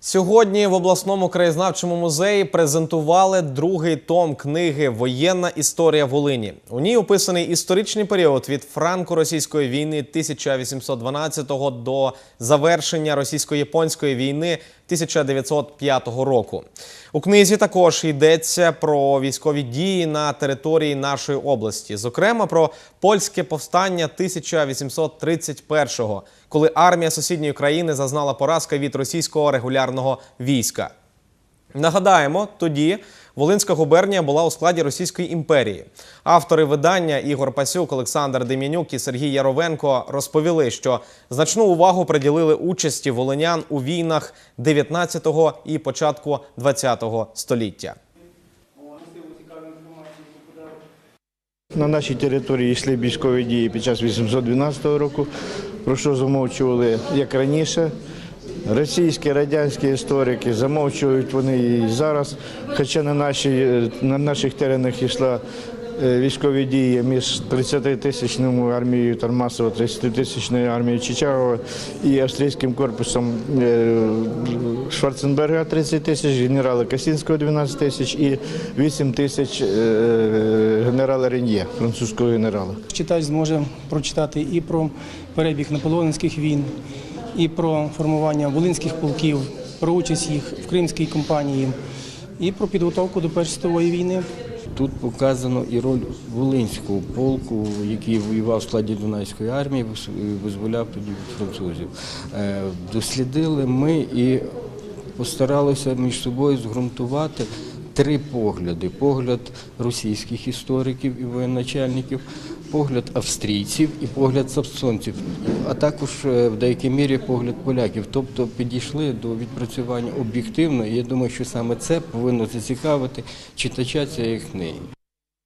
Сьогодні в обласному краєзнавчому музеї презентували другий том книги Воєнна історія Волині. У ній описаний історичний період від франко-російської війни 1812 до завершення російсько-японської війни 1905 року. У книзі також йдеться про військові дії на території нашої області, зокрема про польське повстання 1831-го, коли армія сусідньої країни зазнала поразки від російського регулярного війська. Нагадаємо, тоді Волинська губернія була у складі Російської імперії. Автори видання Ігор Пасюк, Олександр Дем'янюк і Сергій Яровенко розповіли, що значну увагу приділили участі волинян у війнах 19-го і початку 20-го століття. На нашій території йшли військові дії під час 812 року, про що замовчували як раніше. Російські, радянські історики замовчують вони і зараз, хоча на, нашій, на наших теренах йшла е, військові дії між 30-тисячною армією Тармасова, 30-тисячною армією Чичагова і австрійським корпусом е, Шварценберга 30 тисяч, генерала Касінського 12 тисяч і 8 тисяч е, генерала Реньє, французького генерала. Читач зможе прочитати і про перебіг наполеонських війн, і про формування волинських полків, про участь їх в Кримській кампанії, і про підготовку до Першої світової війни. Тут показано і роль Волинського полку, який воював в складі Дунайської армії, визволяв тоді французів. Е, Дослідили ми і постаралися між собою зґрунтувати три погляди: погляд російських істориків і воєначальників, погляд австрійців і погляд сапсонців, а також е, в деякій мірі погляд поляків. Тобто підійшли до відпрацювання об'єктивно. І я думаю, що саме це повинно зацікавити читача цієї книги.